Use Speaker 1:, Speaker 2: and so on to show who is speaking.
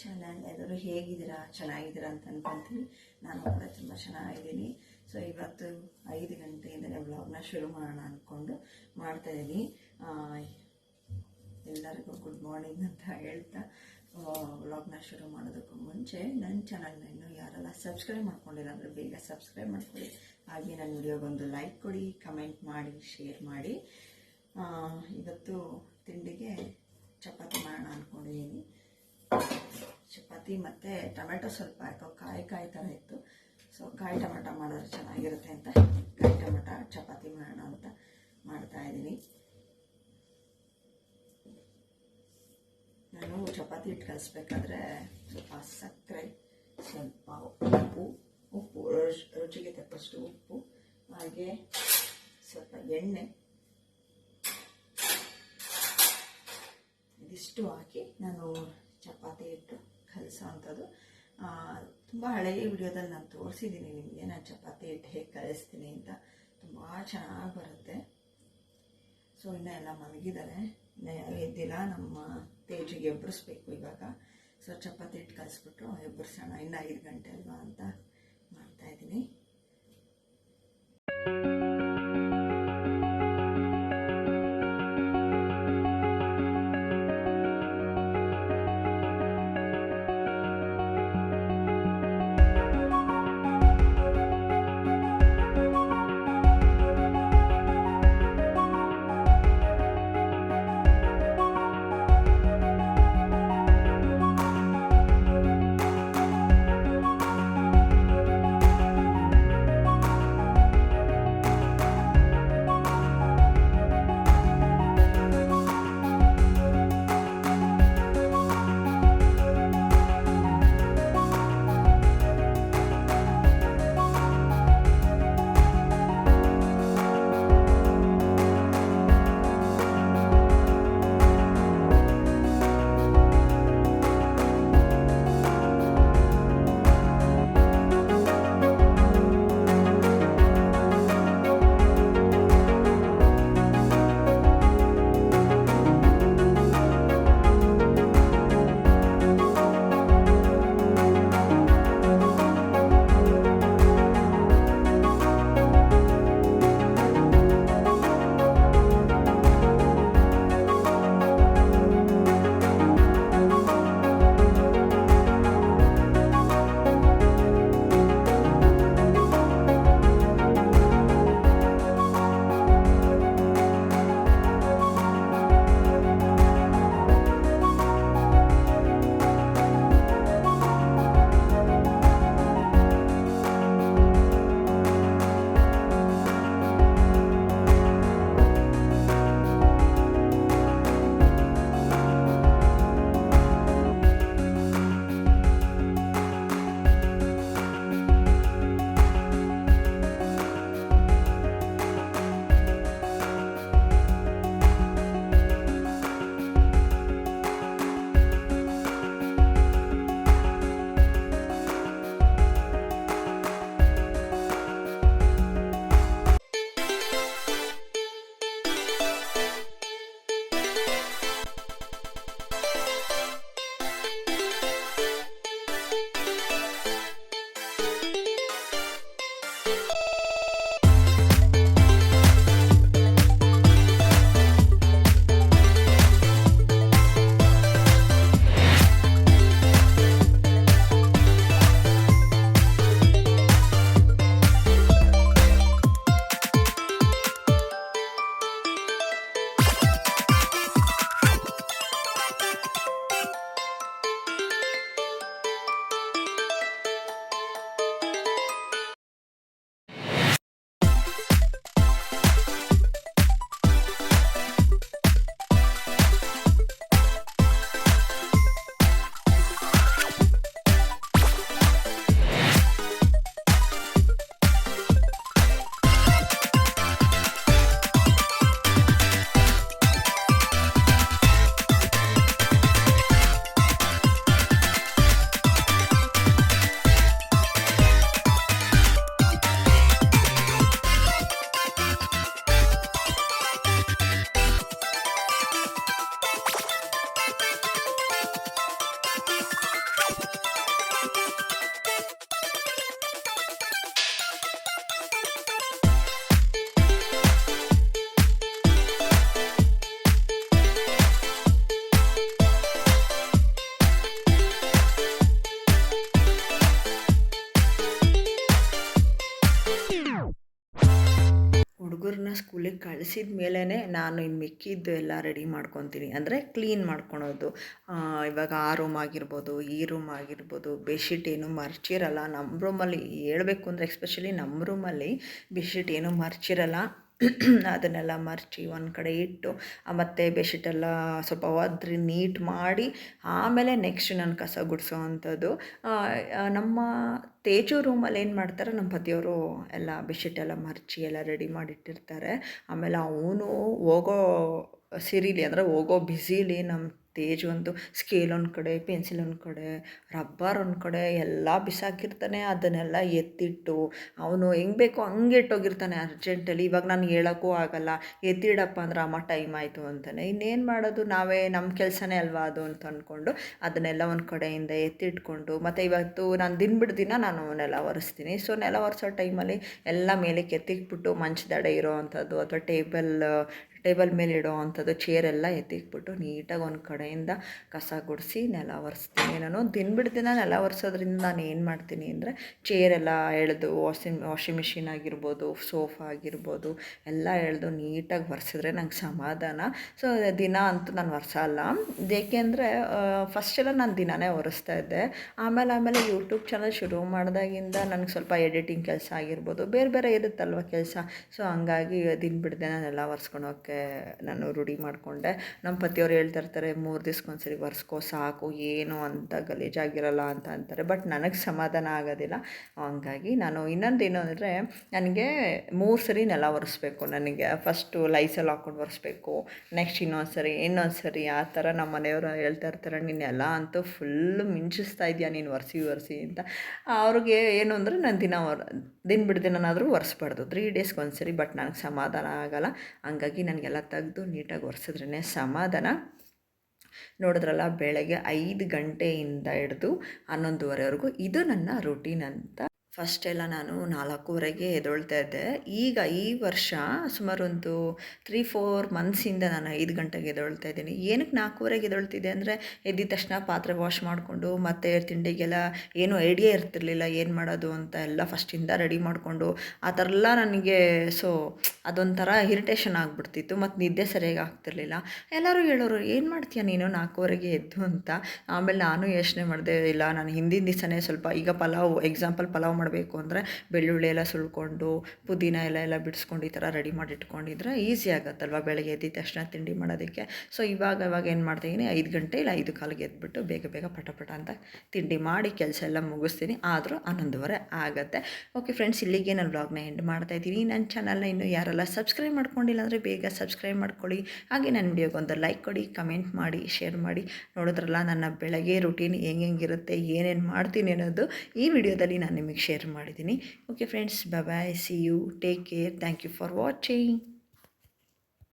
Speaker 1: Channel ಎಲ್ಲರೂ ಹೇಗಿದ್ದೀರಾ? ಚೆನ್ನಾಗಿದ್ದೀರಾ ಅಂತ ಅನ್ಕೊಂತೀವಿ. ನಾನು ಕೂಡ ತುಂಬ ಚೆನ್ನಾಗಿದ್ದೀನಿ. ಸೊ ಇವತ್ತು ಐದು ಗಂಟೆಯಿಂದಲೇ ವ್ಲಾಗ್ನ ಶುರು ಮಾಡೋಣ ಅಂದ್ಕೊಂಡು ಮಾಡ್ತಾ ಇದ್ದೀನಿ. ಎಲ್ಲರಿಗೂ ಗುಡ್ ಮಾರ್ನಿಂಗ್ ಅಂತ ಹೇಳ್ತಾ ವ್ಲಾಗ್ನ ಶುರು ಮಾಡೋದಕ್ಕೂ ಮುಂಚೆ ನನ್ನ ಚಾನಲ್ನ ಇನ್ನೂ ಯಾರೆಲ್ಲ ಸಬ್ಸ್ಕ್ರೈಬ್ ಮಾಡ್ಕೊಂಡಿಲ್ಲ ಅಂದರೆ ಬೇಗ ಸಬ್ಸ್ಕ್ರೈಬ್ ಮಾಡ್ಕೊಳ್ಳಿ. ಹಾಗೆ ನನ್ನ ವಿಡಿಯೋಗೊಂದು ಲೈಕ್ ಕೊಡಿ ಕಮೆಂಟ್ ಮಾಡಿ ಶೇರ್ ಮಾಡಿ. ಇವತ್ತು ತಿಂಡಿಗೆ ಚಪಾತಿ ಮಾಡೋಣ ಅಂದ್ಕೊಂಡಿದ್ದೀನಿ ಚಪಾತಿ ಮತ್ತು ಟೊಮೆಟೊ ಸ್ವಲ್ಪ ಹಾಕೋ ಕಾಯಿ ಕಾಯಿ ಥರ ಇತ್ತು. ಸೊ ಕಾಯಿ ಟೊಮೆಟೊ ಮಾಡಿದ್ರೆ ಚೆನ್ನಾಗಿರುತ್ತೆ ಅಂತ ಕಾಯಿ ಟೊಮೆಟೊ ಚಪಾತಿ ಮಾಡೋಣ ಅಂತ ಮಾಡ್ತಾ ಇದ್ದೀನಿ. ನಾನು ಚಪಾತಿ ಹಿಟ್ಟು ಕಲಿಸ್ಬೇಕಾದ್ರೆ ಸ್ವಲ್ಪ ಸಕ್ಕರೆ, ಸ್ವಲ್ಪ ಉಪ್ಪು ಉಪ್ಪು ರುಚ್- ರುಚಿಗೆ ತಕ್ಕಷ್ಟು ಉಪ್ಪು, ಹಾಗೆ ಸ್ವಲ್ಪ ಎಣ್ಣೆ. ಇದಿಷ್ಟು ಹಾಕಿ ನಾನು ಚಪಾತಿ ಹಿಟ್ಟು ಕಲಸೋ ಅಂಥದ್ದು ತುಂಬ ಹಳೆಯ ವಿಡಿಯೋದಲ್ಲಿ ನಾನು ತೋರಿಸಿದ್ದೀನಿ ನಿಮಗೆ. ನಾನು ಚಪಾತಿ ಹಿಟ್ಟು ಹೇಗೆ ಕಲಿಸ್ತೀನಿ ಅಂತ. ತುಂಬ ಚೆನ್ನಾಗಿ ಬರುತ್ತೆ. ಸೊ, ಇನ್ನೂ ಎಲ್ಲ ಮಲಗಿದ್ದಾರೆ. ಎದ್ದಿಲ್ಲ. ನಮ್ಮ ತೇಜಿಗೆ ಎಬ್ಬರಿಸ್ಬೇಕು ಇವಾಗ. ಸೊ, ಚಪಾತಿ ಹಿಟ್ಟು ಕಲಿಸ್ಬಿಟ್ಟು ಎಬ್ಬರಿಸೋಣ ಇನ್ನೂ ಐದು ಗಂಟೆ ಅಲ್ವಾ ಅಂತ ಮಾಡ್ತಾ ಹುಡುಗರನ್ನ ಸ್ಕೂಲಿಗೆ ಕಳಿಸಿದ ಮೇಲೇ ನಾನು ಇನ್ನು ಮಿಕ್ಕಿದ್ದು ಎಲ್ಲ ರೆಡಿ ಮಾಡ್ಕೊತೀನಿ. ಅಂದರೆ ಕ್ಲೀನ್ ಮಾಡ್ಕೊಳೋದು. ಇವಾಗ ಆ ರೂಮ್ ಆಗಿರ್ಬೋದು, ಈ ರೂಮ್ ಆಗಿರ್ಬೋದು ಬೆಡ್ಶೀಟ್ ಏನು ಮರ್ಚಿರಲ್ಲ. ನಮ್ಮ ರೂಮಲ್ಲಿ ಹೇಳ್ಬೇಕು ಅಂದರೆ ಎಸ್ಪೆಷಲಿ ನಮ್ಮ ರೂಮಲ್ಲಿ ಬೆಡ್ಶೀಟ್ ಏನು ಮರ್ಚಿರಲ್ಲ. ಅದನ್ನೆಲ್ಲ ಮರ್ಚಿ ಒಂದು ಕಡೆ ಇಟ್ಟು ಮತ್ತು ಬೆಡ್ಶೀಟೆಲ್ಲ ಸ್ವಲ್ಪ ಒದ್ರಿ ನೀಟ್ ಮಾಡಿ, ಆಮೇಲೆ ನೆಕ್ಸ್ಟ್ ನಾನು ಕಸ ಗುಡಿಸೋ ಅಂಥದ್ದು. ನಮ್ಮ ತೇಜು ರೂಮಲ್ಲಿ ಏನು ಮಾಡ್ತಾರೆ, ನಮ್ಮ ಪತಿಯವರು ಎಲ್ಲ ಬೆಡ್ಶೀಟೆಲ್ಲ ಮರ್ಚಿ ಎಲ್ಲ ರೆಡಿ ಮಾಡಿಟ್ಟಿರ್ತಾರೆ. ಆಮೇಲೆ ಅವನು ಹೋಗೋ ಸಿರಿಲಿ ಅಂದರೆ ಹೋಗೋ ಬ್ಯುಸಿಲಿ ನಮ್ಮ ತೇಜ್ ಒಂದು ಸ್ಕೇಲ್ ಒಂದು ಕಡೆ ಪೆನ್ಸಿಲ್ ಒಂದು ಕಡೆ ರಬ್ಬರ್ ಒಂದು ಕಡೆ, ಎಲ್ಲ ಬಿಸಾಕಿರ್ತಾನೆ. ಅದನ್ನೆಲ್ಲ ಎತ್ತಿಟ್ಟು ಅವನು ಹೆಂಗೆ ಬೇಕೋ ಹಂಗೆ ಇಟ್ಟೋಗಿರ್ತಾನೆ ಅರ್ಜೆಂಟಲ್ಲಿ ಇವಾಗ ನಾನು ಹೇಳೋಕ್ಕೂ ಆಗಲ್ಲ. ಎತ್ತಿಡಪ್ಪ ಅಂದ್ರೆ ಅಮ್ಮ ಟೈಮ್ ಆಯಿತು ಅಂತಾನೆ. ಇನ್ನೇನು ಮಾಡೋದು? ನಾವೇ ನಮ್ಮ ಕೆಲಸನೇ ಅಲ್ವಾ ಅದು ಅಂತ ಅಂದ್ಕೊಂಡು ಅದನ್ನೆಲ್ಲ ಒಂದು ಕಡೆಯಿಂದ ಎತ್ತಿಟ್ಕೊಂಡು ಮತ್ತು ಇವತ್ತು ನಾನು ದಿನ ಬಿಡು ದಿನ ನಾನು ನೆಲ ಒರೆಸ್ತೀನಿ. ಸೊ ನೆಲ ಒರೆಸೋ ಟೈಮಲ್ಲಿ ಎಲ್ಲ ಮೇಲೆ ಕೆತ್ತಿಕ್ಬಿಟ್ಟು ಮಂಚದಡೆ ಇರೋ ಅಂಥದ್ದು ಅಥವಾ ಟೇಬಲ್ ಟೇಬಲ್ ಮೇಲೆ ಇಡೋ ಅಂಥದ್ದು ಚೇರೆಲ್ಲ ಎತ್ತಿಕ್ಬಿಟ್ಟು ನೀಟಾಗಿ ಒಂದು ಕಡೆಯಿಂದ ಕಸ ಗುಡಿಸಿ ನೆಲ ಒರೆಸ್ತೀನಿ. ನಾನು ದಿನ ಬಿಡು ದಿನ ನೆಲ ಒರೆಸೋದ್ರಿಂದ ನಾನು ಏನು ಮಾಡ್ತೀನಿ ಅಂದರೆ ಚೇರೆಲ್ಲ ಎಳೆದು ವಾಷಿಂಗ್ ವಾಷಿಂಗ್ ಮಿಷಿನ್ ಆಗಿರ್ಬೋದು ಸೋಫಾ ಆಗಿರ್ಬೋದು ಎಲ್ಲ ಎಳೆದು ನೀಟಾಗಿ ಒರೆಸಿದ್ರೆ ನಂಗೆ ಸಮಾಧಾನ. ಸೊ ದಿನ ಅಂತೂ ನಾನು ಒರೆಸಲ್ಲ. ಏಕೆಂದರೆ ಫಸ್ಟ್ ಎಲ್ಲ ನಾನು ದಿನಾನೇ ಒರೆಸ್ತಾ ಇದ್ದೆ. ಆಮೇಲೆ ಆಮೇಲೆ ಯೂಟ್ಯೂಬ್ ಚಾನಲ್ ಶುರು ಮಾಡಿದಾಗಿಂದ ನನಗೆ ಸ್ವಲ್ಪ ಎಡಿಟಿಂಗ್ ಕೆಲಸ ಆಗಿರ್ಬೋದು. ಬೇರೆ ಬೇರೆ ಇರುತ್ತಲ್ವ ಕೆಲಸ. ಸೊ ಹಂಗಾಗಿ ದಿನ ಬಿಡದೆ ನಾನೆಲ್ಲ ಒರೆಸ್ಕೊಂಡು ಹೋಗೋಕ್ಕೆ ನಾನು ರೂಢಿ ಮಾಡಿಕೊಂಡೆ. ನಮ್ಮ ಪತಿಯವ್ರು ಹೇಳ್ತಾ ಇರ್ತಾರೆ, ಮೂರು ದಿವ್ಸಕ್ಕೊಂದ್ಸರಿ ಒರೆಸ್ಕೋ ಸಾಕು, ಏನು ಅಂತ ಗಲೀಜಾಗಿರಲ್ಲ ಅಂತ ಅಂತಾರೆ. ಬಟ್ ನನಗೆ ಸಮಾಧಾನ ಆಗೋದಿಲ್ಲ. ಹಂಗಾಗಿ ನಾನು ಇನ್ನೊಂದು ಏನು ಅಂದರೆ, ನನಗೆ ಮೂರು ಸರಿ ನೆಲ ಒರೆಸ್ಬೇಕು. ನನಗೆ ಫಸ್ಟು ಲೈಸಲ್ಲಿ ಹಾಕ್ಕೊಂಡು ಒರೆಸ್ಬೇಕು. ನೆಕ್ಸ್ಟ್ ಇನ್ನೊಂದು ಸರಿ ಇನ್ನೊಂದು ಸರಿ ಆ ಥರ ನಮ್ಮ ಮನೆಯವರು ಹೇಳ್ತಾ ಇರ್ತಾರೆ, ನೀನು ಎಲ್ಲ ಅಂತೂ ಫುಲ್ಲು ಮಿಂಚಿಸ್ತಾ ಇದೆಯಾ? ನೀನು ಒರೆಸಿ ಒರೆಸಿ ಅಂತ. ಅವ್ರಿಗೆ ಏನು ಅಂದರೆ, ನಾನು ದಿನ ದಿನ ಬಿಡು ದಿನನಾದರೂ ಒರೆಸ್ಬಾರ್ದು. ತ್ರೀ ಡೇಸ್ಗೆ ಒಂದ್ಸರಿ ಬಟ್ ನನಗೆ ಸಮಾಧಾನ ಆಗಲ್ಲ. ಹಂಗಾಗಿ ನನಗೆಲ್ಲ ತೆಗೆದು ನೀಟಾಗಿ ಒರೆಸಿದ್ರೇ ಸಮಾಧಾನ. ನೋಡಿದ್ರಲ್ಲ, ಬೆಳಗ್ಗೆ ಐದು ಗಂಟೆಯಿಂದ ಹಿಡಿದು ಹನ್ನೊಂದುವರೆವರೆಗೂ ಇದು ನನ್ನ ರೂಟೀನ್ ಅಂತ ಫಸ್ಟ್ ಎಲ್ಲ ನಾನು ನಾಲ್ಕೂವರೆಗೆ ಎದ್ದೇಳ್ತಾ ಇದ್ದೆ. ಈಗ ಈ ವರ್ಷ ಸುಮಾರು ಒಂದು ತ್ರೀ ಫೋರ್ ಮಂತ್ಸಿಂದ ನಾನು ಐದು ಗಂಟೆಗೆ ಎದ್ದೇಳ್ತಾ ಇದ್ದೀನಿ. ಏನಕ್ಕೆ ನಾಲ್ಕೂವರೆಗೆ ಎದ್ದೇಳ್ತಿದ್ದೆ ಅಂದರೆ ಎದ್ದಿದ ತಕ್ಷಣ ಪಾತ್ರೆ ವಾಶ್ ಮಾಡಿಕೊಂಡು ಮತ್ತು ತಿಂಡಿಗೆಲ್ಲ ಏನು ಐಡಿಯಾ ಇರ್ತಿರ್ಲಿಲ್ಲ, ಏನು ಮಾಡೋದು ಅಂತ ಎಲ್ಲ ಫಸ್ಟಿಂದ ರೆಡಿ ಮಾಡಿಕೊಂಡು ಆ ಥರ ಎಲ್ಲ ನನಗೆ ಸೊ ಅದೊಂಥರ ಇರಿಟೇಷನ್ ಆಗಿಬಿಡ್ತಿತ್ತು. ಮತ್ತು ನಿದ್ದೆ ಸರಿಯಾಗಿ ಆಗ್ತಿರ್ಲಿಲ್ಲ. ಎಲ್ಲರೂ ಹೇಳೋರು, ಏನು ಮಾಡ್ತೀಯ ನೀನು ನಾಲ್ಕೂವರೆಗೆ ಎದ್ದು? ಅಂತ. ಆಮೇಲೆ ನಾನು ಯೋಚನೆ ಮಾಡಿದೆ, ಇಲ್ಲ, ನಾನು ಹಿಂದಿನ ದಿವಸನೇ ಸ್ವಲ್ಪ ಈಗ ಪಲಾವ್ ಎಕ್ಸಾಂಪಲ್ ಪಲಾವ್ ಮಾಡಬೇಕು ಅಂದರೆ ಬೆಳ್ಳುಳ್ಳಿ ಎಲ್ಲ ಸುಳ್ಕೊಂಡು ಪುದೀನ ಎಲ್ಲ ಎಲ್ಲ ಬಿಡಿಸ್ಕೊಂಡು ಈ ಥರ ರೆಡಿ ಮಾಡಿ ಇಟ್ಕೊಂಡಿದ್ರೆ ಈಸಿ ಆಗುತ್ತಲ್ವ ಬೆಳಗ್ಗೆ ಎದ್ದಿದ ತಕ್ಷಣ ತಿಂಡಿ ಮಾಡೋದಕ್ಕೆ. ಸೊ ಇವಾಗ ಇವಾಗ ಏನು ಮಾಡ್ತೀನಿ ಐದು ಗಂಟೆ ಇಲ್ಲ ಐದು ಕಾಲಿಗೆ ಎದ್ಬಿಟ್ಟು ಬೇಗ ಬೇಗ ಪಟ ಪಟ ಅಂತ ತಿಂಡಿ ಮಾಡಿ ಕೆಲಸ ಎಲ್ಲ ಮುಗಿಸ್ತೀನಿ. ಆದರೂ ಹನ್ನೊಂದುವರೆ ಆಗುತ್ತೆ. ಓಕೆ ಫ್ರೆಂಡ್ಸ್ ಇಲ್ಲಿಗೆ ನಾನು ಬ್ಲಾಗ್ನ ಎಂಡ್ ಮಾಡ್ತಾ ಇದ್ದೀನಿ. ನನ್ನ ಚಾನಲ್ನ ಇನ್ನು ಯಾರೆಲ್ಲ ಸಬ್ಸ್ಕ್ರೈಬ್ ಮಾಡ್ಕೊಂಡಿಲ್ಲ ಅಂದರೆ ಬೇಗ ಸಬ್ಸ್ಕ್ರೈಬ್ ಮಾಡ್ಕೊಳ್ಳಿ. ಹಾಗೆ ನನ್ನ ವಿಡಿಯೋಗೆ ಒಂದು ಲೈಕ್ ಕೊಡಿ ಕಮೆಂಟ್ ಮಾಡಿ ಶೇರ್ ಮಾಡಿ. ನೋಡಿದ್ರಲ್ಲ ನನ್ನ ಬೆಳಗ್ಗೆ ರುಟೀನ್ ಹೆಂಗೆ ಹೆಂಗಿರುತ್ತೆ ಏನೇನು ಮಾಡ್ತೀನಿ ಅನ್ನೋದು ಈ ವಿಡಿಯೋದಲ್ಲಿ ನಾನು ನಿಮಗೆ ಶೇರ್ ಮಾಡಿದ್ದೀನಿ. Okay friends bye see you take care thank you for watching